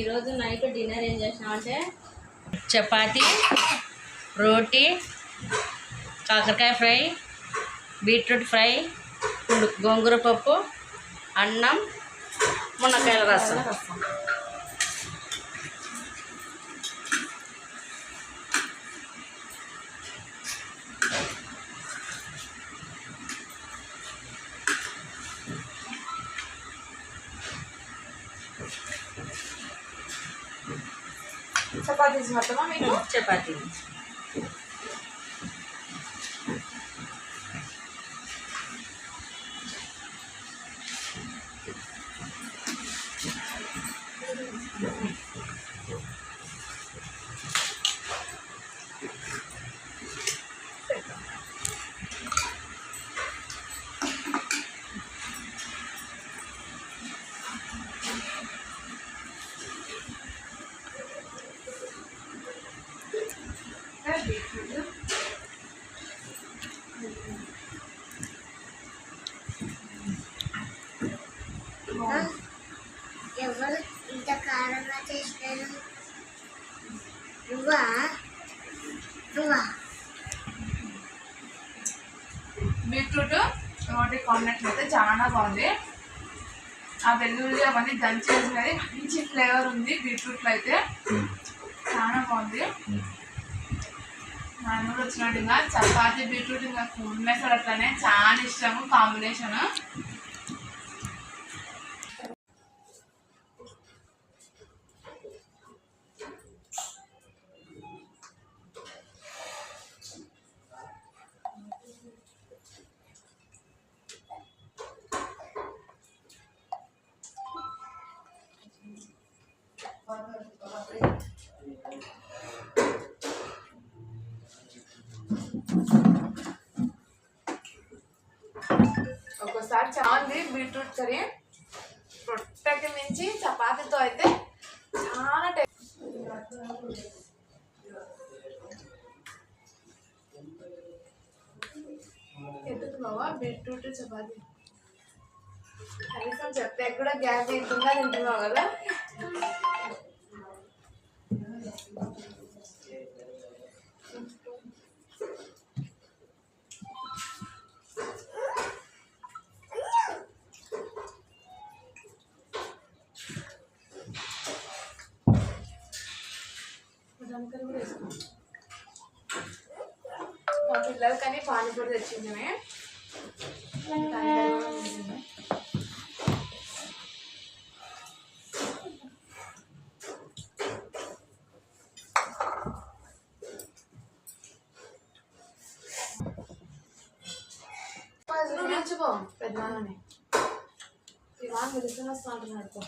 ఈరోజు night dinner ఏం చేసినామంటే చపాతి రోటీ కాకరకాయ ఫ్రై బీట్రూట్ ఫ్రై గోంగూర పప్పు అన్నం మునక్కాయల రసం. చపాతీస్ మొత్తమా మీకు? చపాతీ ఎవరు ఇంత కారంగా చేసినారు నువ్వా నువ్వా బీట్రూట్ రోటీ కాంబినేషన్ అయితే చాలా బాగుంది. ఆ వెల్లుల్లి అవన్నీ దంచేసినది మంచి ఫ్లేవర్ ఉంది బీట్రూట్లో అయితే. చాలా బాగుంది. మా అన్న కూడా వచ్చినట్టు ఇంకా చపాతి బీట్రూట్ ఇంకా కుమ్మేసాడు అట్లనే చాలా ఇష్టము కాంబినేషన్. ఒకసారి చాలా ఉంది బీట్రూట్ కర్రీ రొట్టెకి మించి చపాతీతో అయితే చాలా టేస్ట్. ఎత్తుకున్నావా బీట్రూట్ చపాతీ? కనీసం చెప్తే కూడా గ్యాస్ తింటుందా తింటున్నావు కదా. దానికని కూడా వేసుకో. మా పిల్లలకని పానీపూరి తెచ్చింది ఇవా పిలుచుకుని వస్తా అంటున్నాడు.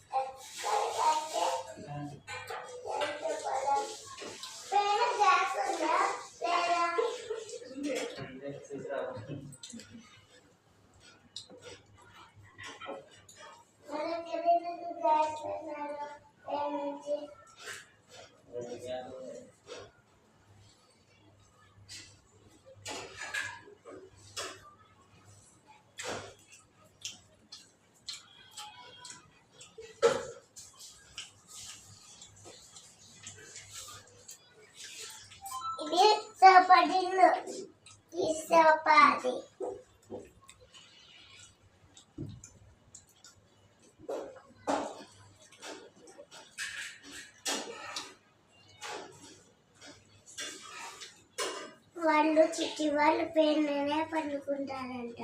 చపాతీ వాళ్ళు చిట్టి వాళ్ళు పేరునే పండుకుంటారంట.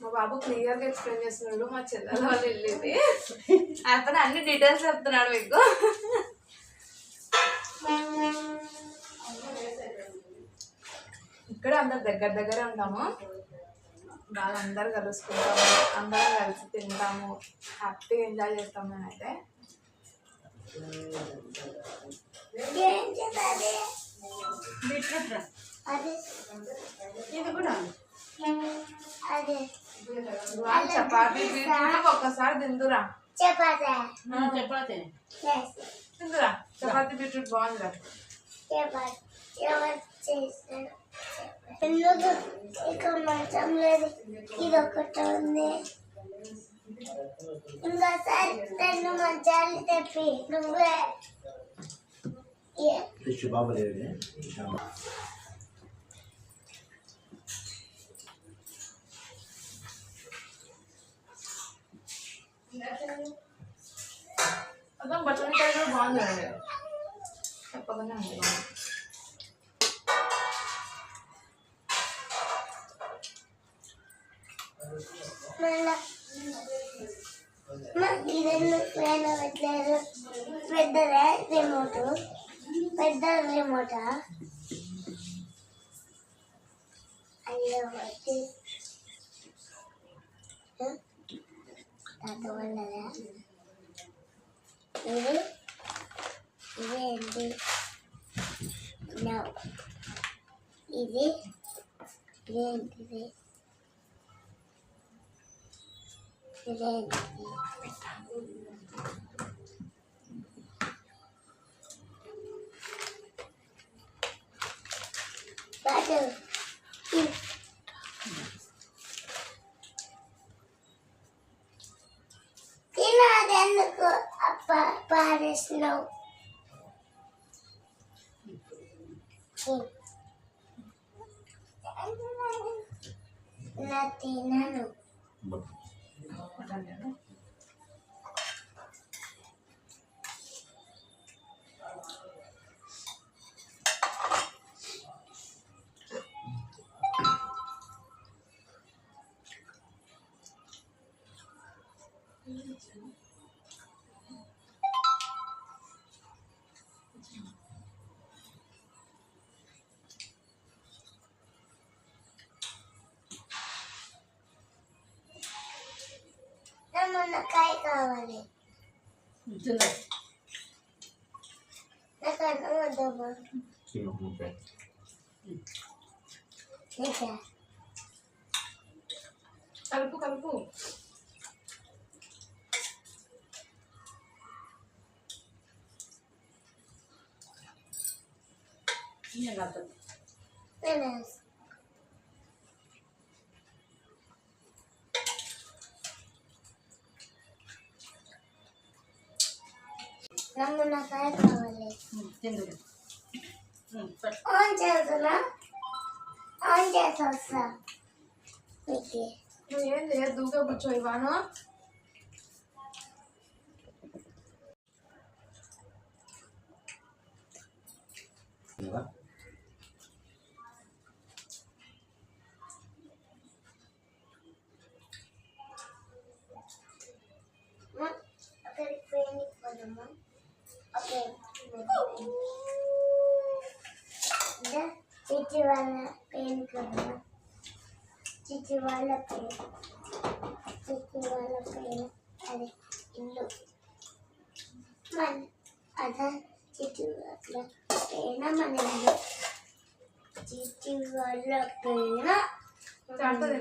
మా బాబు క్లియర్గా ఎక్స్ప్లెయిన్ చేస్తున్నాడు మా చెల్లెల వాళ్ళు వెళ్ళేది. అతను అన్ని డీటెయిల్స్ చెప్తున్నాడు మీకు. ఇక్కడ అందరు దగ్గర దగ్గర ఉంటాము. బాగా అందరు కలుసుకుంటాము. అందరం కలిసి తింటాము. హ్యాపీగా ఎంజాయ్ చేస్తాం అది ఇది కూడా చపాతి బీట్రూట్ ఒక్కసారి తిందురా. చపాతా. చపాతి. తిందురా. చపాతి బీట్రూట్ బాగుందిరా. చపాతి. ఎందుకు ఇక మంచం లేదు ఇది ఒకటి ఉంది ఇంకోసారి రెండు మంచాలు తెప్పి నువ్వే ఏ- బాబు లేడు రిమోట్ పెద్ద రిమోటా అయ్యో వచ్చి. తాత వాళ్ళదా? ఇది ఇదేంటి నో ఇది? ఇదేంటిది ఇదేంటిది తినదెందుకు పారేసినావు నా తినను నా మునక్కాయ కావాలి తిందా నాకు అన్నం వద్దమ్మా నీకా కలుపు కలుపు నేను కాదు నేను నా మునక్కాయ కావాలి తిందు ఆన్ చేస్తున్నా ఆన్ చేసి వస్తా మీకు నువ్వు ఏం చేయదు దూగా కూర్చో ఇవాను చిట్టి వాళ్ళ పెయిన్ కదమ్మా చిట్టి వాళ్ళ పెయిన్ చిట్టి వాళ్ళ పెయిన్ అది ఇల్లు మన అదా చిట్టి వాళ్ళ పెయిన్ మన ఇల్లు చిట్టి వాళ్ళ పెయిన్ చాడుతుంది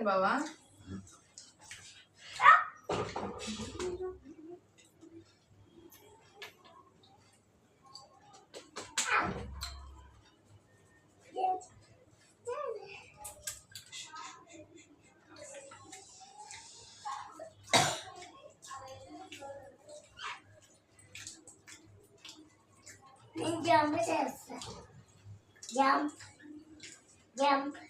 బావా నేను జంప్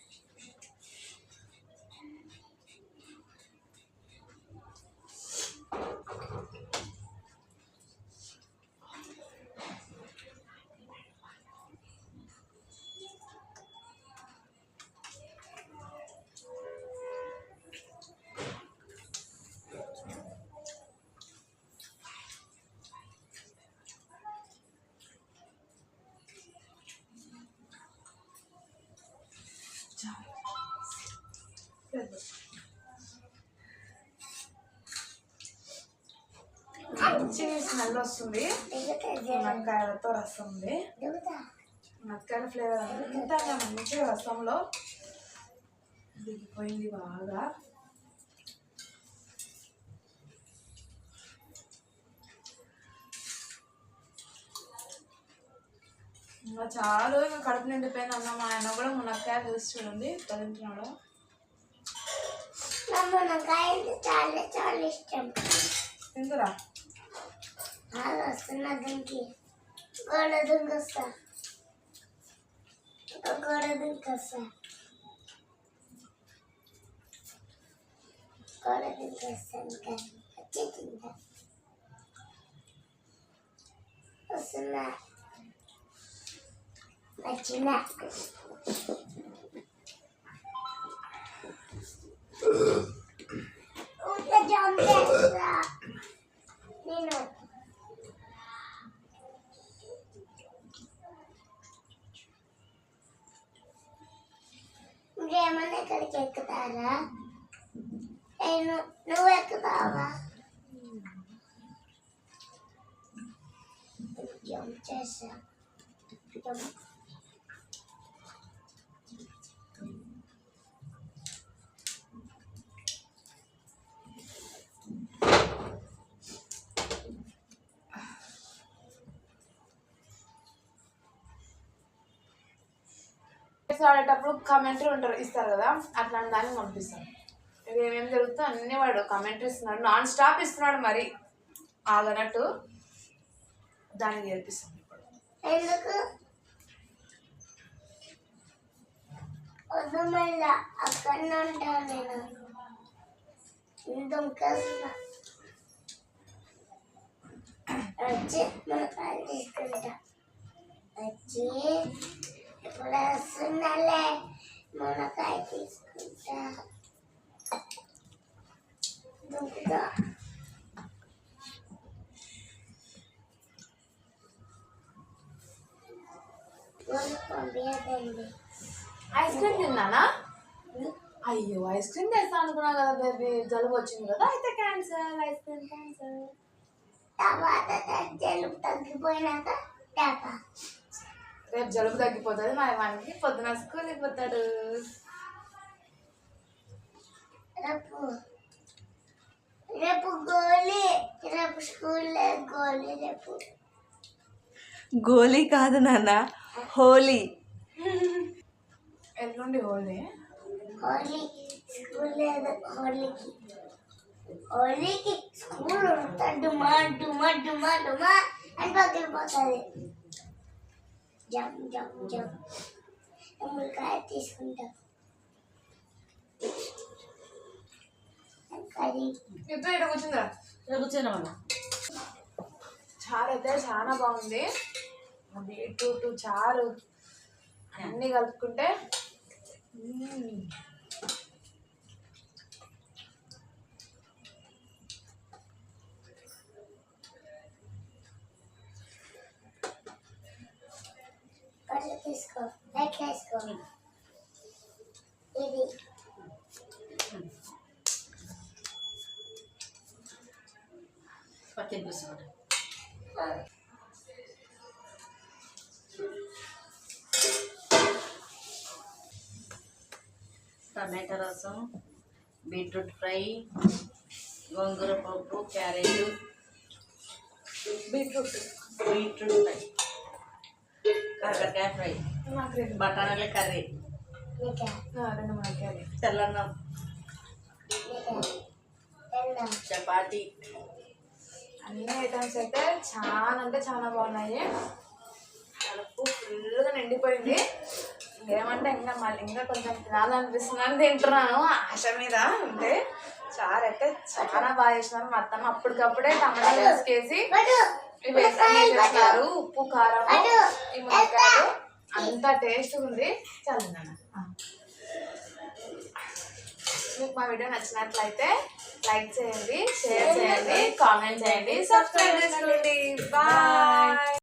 మంచి స్మెల్ వస్తుంది మునక్కాయలతో రసం ఉంది దిగుతా మునక్కాయ మునక్కాయ ఫ్లేవర్ అంతా మంచిగా రసంలో. దిగిపోయింది బాగా. ఇంకా చాలు ఇంకా కడుపు నిండిపోయింది అన్న మా ఆయన కూడా మునక్కాయ చూసి చూడండి మునక్కాయ అంటే చాలా చాలా ఇష్టం. అది వస్తున్నా దీనికి గోడ దుంకొస్తా గోడ దుంకొస్తా గోడ దుంకొస్తాను కానీ వచ్చి తింటా వస్తున్నా వచ్చిన ఊట ఏమన్నా ఇక్కడికి ఎక్కుతారా? నేను నువ్వు ఎక్కుతావా? జంప్ చేసా గేమ్స్ ఆడేటప్పుడు కమెంటరీ ఉంటారు ఇస్తారు కదా అట్లాంటి దాన్ని పంపిస్తాను ఇది ఏమేమి జరుగుతుందో అన్ని వాడు కమెంటరీ ఇస్తున్నాడు నాన్ స్టాప్ ఇస్తున్నాడు మరి. ఆగనట్టు దాన్ని నేర్పిస్తాను ఇప్పుడు. ఎందుకు? వద్దు ఉంటాను నేను. వచ్చి మన తీసుకుంటా వచ్చి ఇప్పుడు వస్తున్నాలే మునకాయ తీసుకుంటా. దుంకుతా. ఐస్ క్రీమ్ తిన్నానా? అయ్యో ఐస్ క్రీమ్ తెస్తా అనుకున్నా కదా బేబీ. జలుబు వచ్చింది కదా అయితే క్యాన్సల్ ఐస్ క్రీమ్ క్యాన్సల్. తర్వాత జలుబు తగ్గిపోయినాక టాపా. రేపు జలుబు తగ్గిపోతుంది మా వానికి పొద్దున స్కూల్ అయిపోతాడు రేపు రేపు గోళీ రేపు స్కూల్లో గోళీ రేపు. గోలీ కాదు నాన్న హోలీ. ఎల్లుండి హోలీ? హోలీ స్కూల్ లేదు హోలీకి. హోలీకి స్కూల్ డుమా డుమా డుమా డుమా అని పగిలిపోతుంది. జమ్ జమ్ జమ్ నిమ్మకాయ తీసుకుంటా కర్రీ ఇద్దరు ఇక్కడ కూర్చుందిరా కూర్చున్నామన్నా చారు అయితే చాలా బాగుంది. బీట్రూట్ చారు. అన్నీ కలుపుకుంటే టమాటా రసం బీట్రూట్ ఫ్రై గోంగూర పప్పు క్యారెట్ బీట్రూట్. బీట్రూట్ ఫ్రై కాకరకాయ ఫ్రై బఠానీల కర్రీ తెల్లన్నం చపాతి. అన్ని ఐటమ్స్ అయితే చాలా అంటే చాలా బాగున్నాయి. కడుపు ఫుల్గా నిండిపోయింది. ఏమంటే ఇంకా మళ్ళీ ఇంకా కొంచెం తినాలనిపిస్తుందని తింటున్నాను ఆశ మీద అంటే చారు అయితే చాలా బాగా చేసినారు మా అత్తమ్మ. అప్పటికప్పుడే టమాటా వేసుకేసి వేసేస్తున్నారు ఉప్పు కారం ఈ మునక్కాయలు. అంత టేస్ట్ ఉంది. చాలు నాన్న ఆ. మీకు మా వీడియో నచ్చినట్లయితే లైక్ చేయండి షేర్ చేయండి కామెంట్ చేయండి సబ్స్క్రైబ్ చేసుకోండి. బాయ్